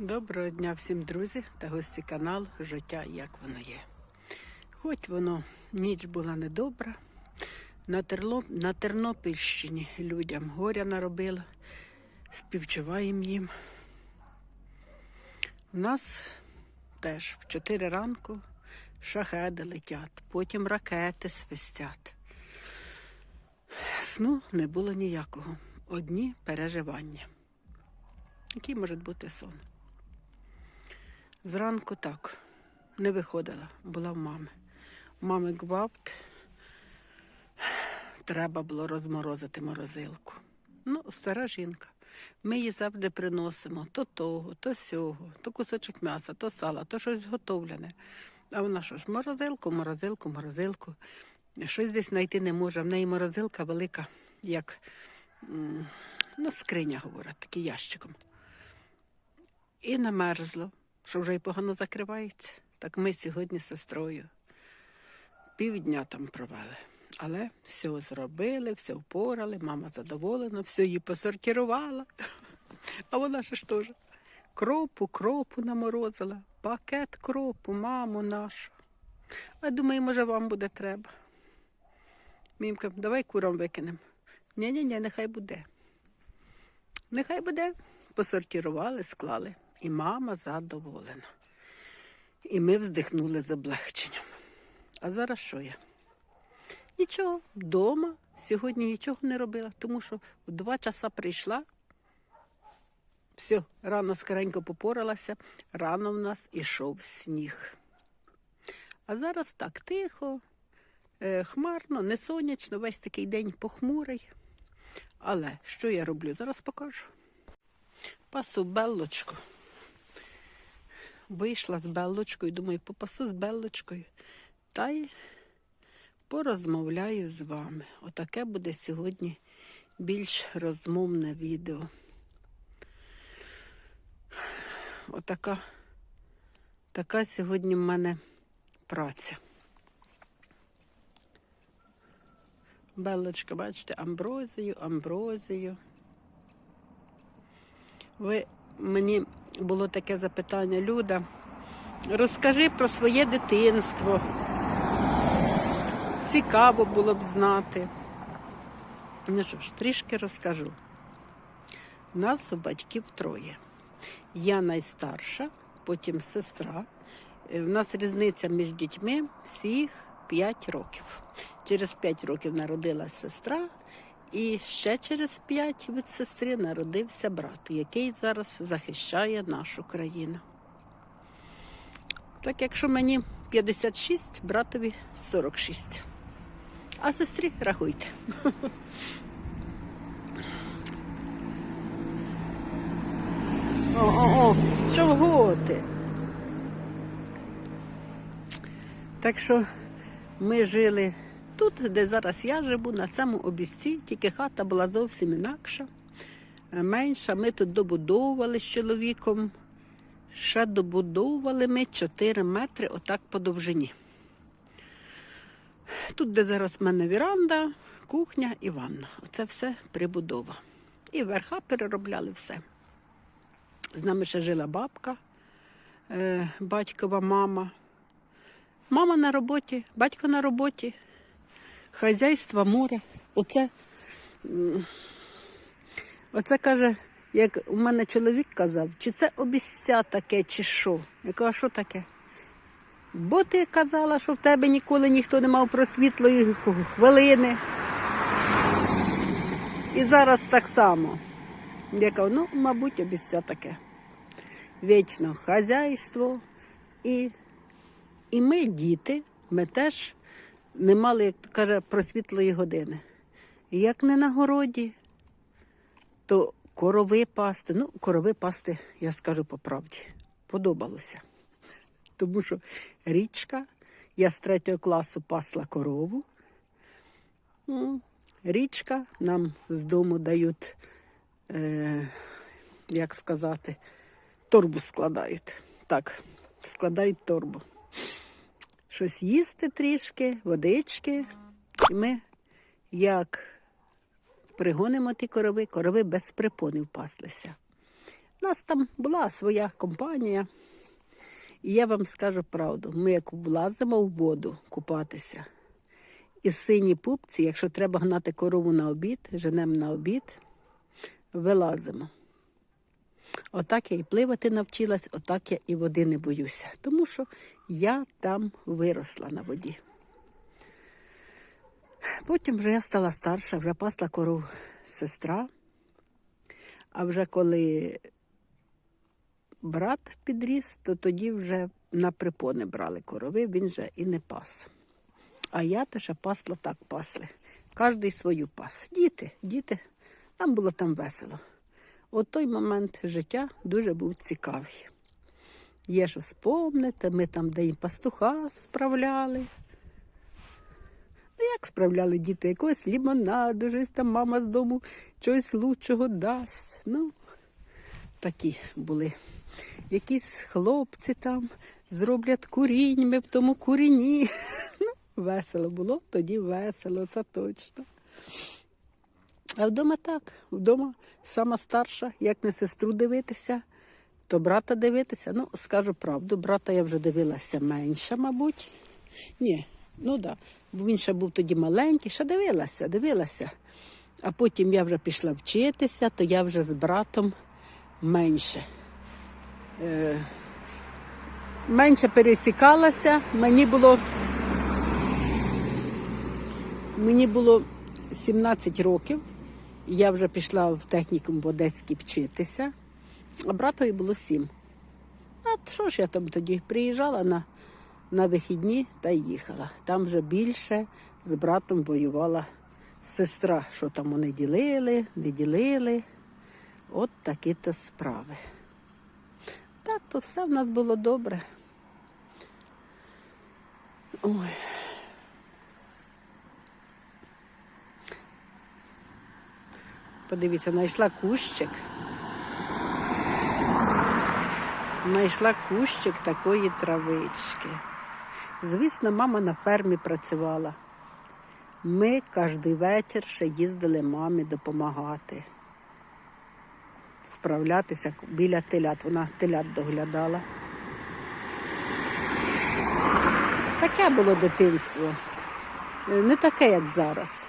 Доброго дня всім друзі та гості каналу Життя як воно є. Хоч воно ніч була недобра, на, Терло... на Тернопільщині людям горя наробила, співчуваємо їм. У нас теж в 4 ранку шахеди летять, потім ракети свистять. Сну не було ніякого. Одні переживання. Який може бути сон? Зранку так, не виходила, була в мами. У мами гвалт, треба було розморозити морозилку. Ну, стара жінка. Ми їй завжди приносимо то того, то сього, то кусочок м'яса, то сала, то щось готовлене. А вона що ж, морозилку, морозилку, морозилку. Щось десь знайти не може. В неї морозилка велика, як ну, скриня, говорять, такий ящиком. І намерзло, що вже й погано закривається. Так ми сьогодні з сестрою півдня там провели. Але все зробили, все впорали, мама задоволена, все її посортувала. А вона ж теж кропу, кропу наморозила, пакет кропу, маму нашу. А думаю, може, вам буде треба. Мімка, давай курам викинемо. Ні-ні-ні, нехай буде. Нехай буде. Посортували, склали. І мама задоволена. І ми вздихнули з облегченням. А зараз що я? Нічого, вдома сьогодні нічого не робила, тому що в два часа прийшла. Все, рано скоренько попоралася, рано в нас ішов сніг. А зараз так тихо, е, хмарно, не сонячно, весь такий день похмурий. Але що я роблю? Зараз покажу. Пасу беллочку. Вийшла з беллочкою, думаю, попасу з беллочкою. Та й порозмовляю з вами. Отаке буде сьогодні більш розмовне відео. Отака така сьогодні в мене праця. Белочка, бачите, амброзію, амброзію. Ви мені було таке запитання, Люда. Розкажи про своє дитинство. Цікаво було б знати. Ну що ж, трішки розкажу. Нас у батьків троє. Я найстарша, потім сестра. Е, У нас різниця між дітьми всіх 5 років. Через 5 років народилась сестра, і ще через 5 від сестри народився брат, який зараз захищає нашу країну. Так, якщо мені 56, братові 46. А сестрі рахуйте. О-о-о, чого ти? Так що ми жили тут, де зараз я живу, на цьому обіцці, тільки хата була зовсім інакша, е, менша. Ми тут добудовували з чоловіком. Ще добудовували ми 4 метри отак по довжині. Тут, де зараз в мене віранда, кухня і ванна. Оце все прибудова. І верха переробляли все. З нами ще жила бабка, е, батькова мама. Мама на роботі, батько на роботі, хазяйство, море. Оце, оце каже, як у мене чоловік казав, чи це обіця таке, чи що. Я кажу, а що таке? Бо ти казала, що в тебе ніколи ніхто не мав просвітлої хвилини. І зараз так само. Я кажу, ну, мабуть, обіця таке. Вічно хазяйство. І, і ми, діти, ми теж не мали, як то каже, просвітлої години. Як не на городі, то корови пасти. Ну, корови пасти, я скажу по правді, подобалося. Тому що річка, я з третього класу пасла корову. Річка нам з дому дають, е, як сказати, торбу складають. Так, складають торбу. Щось їсти трішки, водички. І ми як пригонимо ті корови, корови без припонів паслися. У нас там була своя компанія. І я вам скажу правду: ми як влазимо в воду купатися, і сині пупці, якщо треба гнати корову на обід, женемо на обід, вилазимо. Отак я і пливати навчилась, отак я і води не боюся. Тому що я там виросла на воді. Потім вже я стала старша, вже пасла коров сестра. А вже коли брат підріс, то тоді вже на припони брали корови, він вже і не пас. А я теж пасла так пасли. Кожний свою пас. Діти, діти, нам було там весело. От той момент життя дуже був цікавий. Є що спомнити, ми там день пастуха справляли. Ну, як справляли діти? Якогось лімонаду, щось там мама з дому чогось лучшого дасть. Ну, такі були. Якісь хлопці там зроблять курінь, ми в тому куріні. Ну, весело було, тоді весело, це точно. А вдома так, вдома сама старша, як на сестру дивитися, то брата дивитися. Ну, скажу правду, брата я вже дивилася менше, мабуть. Ні, ну так. Да. Він ще був тоді маленький, ще дивилася, дивилася. А потім я вже пішла вчитися, то я вже з братом менше. Е, менше пересікалася. Мені було, мені було 17 років. Я вже пішла в технікум в Одеській вчитися, а братові було 7. А що ж я там тоді приїжджала на, на вихідні та їхала. Там вже більше з братом воювала сестра, що там вони ділили, не ділили. От такі то справи. Так, то все в нас було добре. Ой. Подивіться, знайшла кущик. Знайшла кущик такої травички. Звісно, мама на фермі працювала. Ми кожен вечір ще їздили мамі допомагати, вправлятися біля телят. Вона телят доглядала. Таке було дитинство. Е, Не таке, як зараз.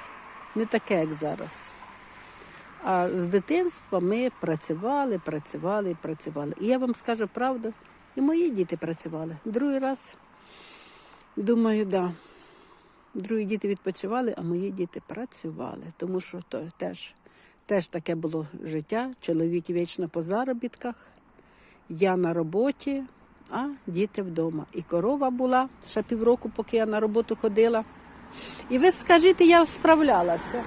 Не таке, як зараз. А з дитинства ми працювали, працювали, працювали. І я вам скажу правду, і мої діти працювали. Другий раз, думаю, да. Другі діти відпочивали, а мої діти працювали. Тому що то теж, теж таке було життя. Чоловік вічно по заробітках, я на роботі, а діти вдома. І корова була ще півроку, поки я на роботу ходила. І ви скажіть, я справлялася.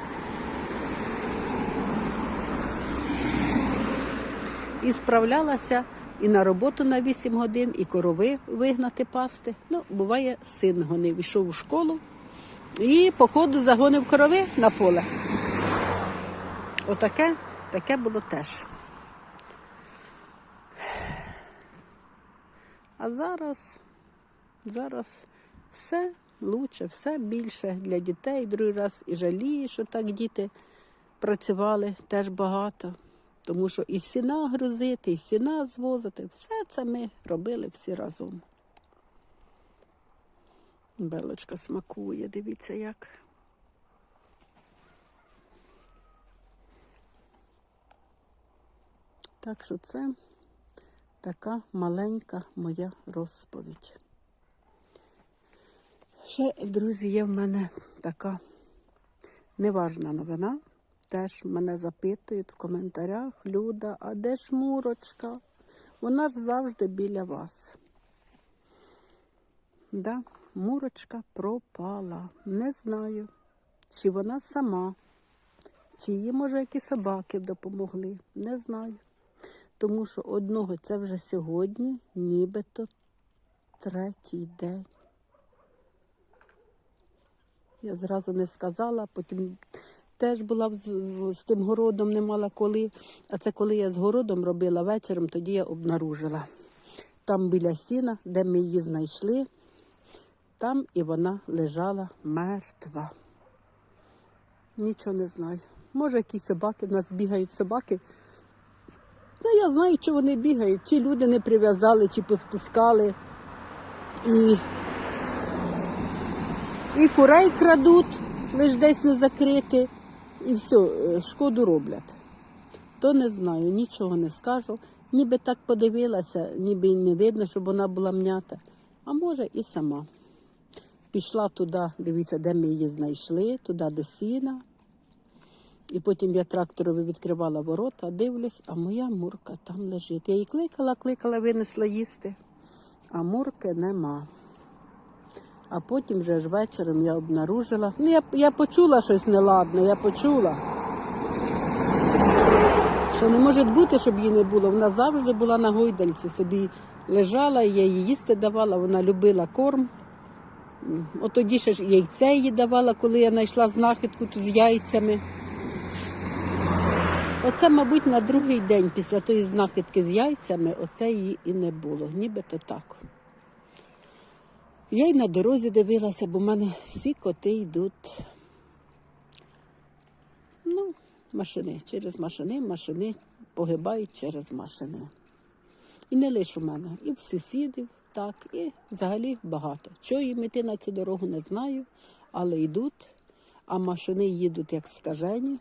І справлялася і на роботу на 8 годин, і корови вигнати пасти. Ну, буває, син гонив, йшов у школу і по ходу загонив корови на поле. Отаке, таке було теж. А зараз, зараз все лучше, все більше для дітей. Другий раз і жалію, що так діти працювали теж багато. Тому що і сіна грузити, і сіна звозити, все це ми робили всі разом. Белочка смакує, дивіться як. Так що це така маленька моя розповідь. Ще, друзі, є в мене така неважна новина. Теж мене запитують в коментарях, Люда, а де ж Мурочка? Вона ж завжди біля вас. Да, Мурочка пропала. Не знаю, чи вона сама, чи їй, може, які собаки допомогли. Не знаю. Тому що одного це вже сьогодні, нібито третій день. Я зразу не сказала, потім теж була з, тим городом, не мала коли. А це коли я з городом робила вечором, тоді я обнаружила. Там біля сіна, де ми її знайшли, там і вона лежала мертва. Нічого не знаю. Може, якісь собаки, в нас бігають собаки, Ну, я знаю, чи вони бігають, чи люди не прив'язали, чи поспускали. І, і курей крадуть, лиш десь не закрити, і все, шкоду роблять. То не знаю, нічого не скажу. Ніби так подивилася, ніби не видно, щоб вона була м'ята. А може і сама. Пішла туди, дивіться, де ми її знайшли, туди до сіна. І потім я тракторові відкривала ворота, дивлюсь, а моя мурка там лежить. Я її кликала, кликала, винесла їсти, а мурки нема. А потім вже ж вечором я обнаружила. Ну, я, я почула щось неладне, я почула. Що не може бути, щоб її не було. Вона завжди була на гойдальці, собі лежала, я їй їсти давала, вона любила корм. От тоді ще ж яйце їй давала, коли я знайшла знахідку тут з яйцями. Оце, мабуть, на другий день після тої знахідки з яйцями, оце її і не було, нібито так. Я й на дорозі дивилася, бо в мене всі коти йдуть. Ну, машини, через машини, машини погибають через машини. І не лише у мене, і в сусідів, так, і взагалі багато. Чого їм іти на цю дорогу, не знаю, але йдуть, а машини їдуть як скажені,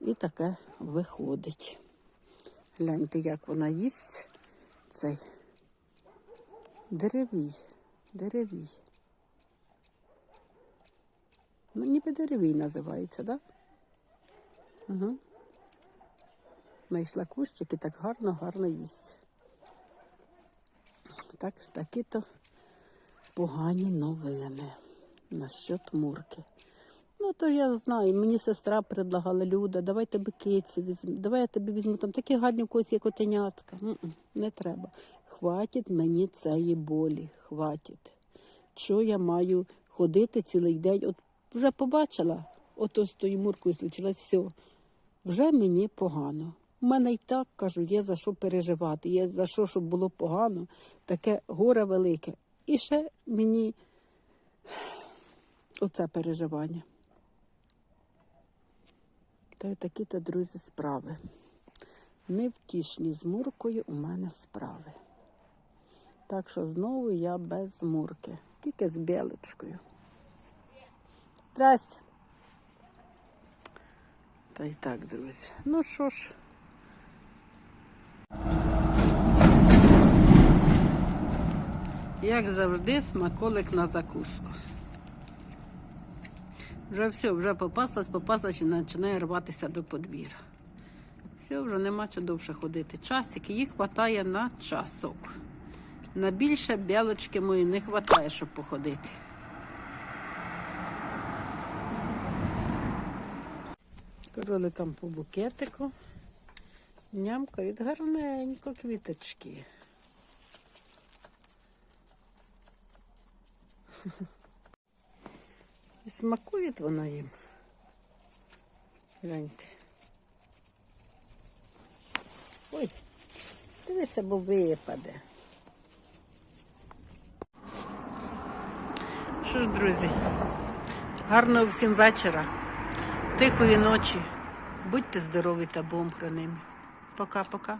і таке виходить. Гляньте, як вона їсть цей деревій, деревій. Ну, ніби деревій називається, так? Да? Угу. Найшла кущик і так гарно, гарно їсть. Так, такі-то погані новини насчет мурки. Ну, то я знаю, мені сестра предлагала Люда, давай тебе киці візьму, давай я тебе візьму, там такі гарні когось є котенятка. М-м, не треба. Хватить мені цієї болі, хватить. Що я маю ходити цілий день? От вже побачила, ото з тою муркою случилось, все, вже мені погано. У мене і так кажу, є за що переживати, є за що, щоб було погано, таке горе велике. І ще мені оце переживання. Та й такі-то, друзі, справи. Невтішні з муркою у мене справи. Так що знову я без мурки, тільки з білочкою. Здрасте. Та й так, друзі. Ну що ж. Як завжди, смаколик на закуску. Вже все, вже попаслась, попаслась і починає рватися до подвір'я. Все, вже нема чого довше ходити. Часики, їх вистачає на часок. На більше білочки мої не вистачає, щоб походити. Кроликам по букетику. Нямкають гарненько квіточки. Смакує вона їм. Гляньте. Ой, дивися, бо випаде. Що ж, друзі, гарного всім вечора, тихої ночі. Будьте здорові та Богом хранимі. Пока-пока.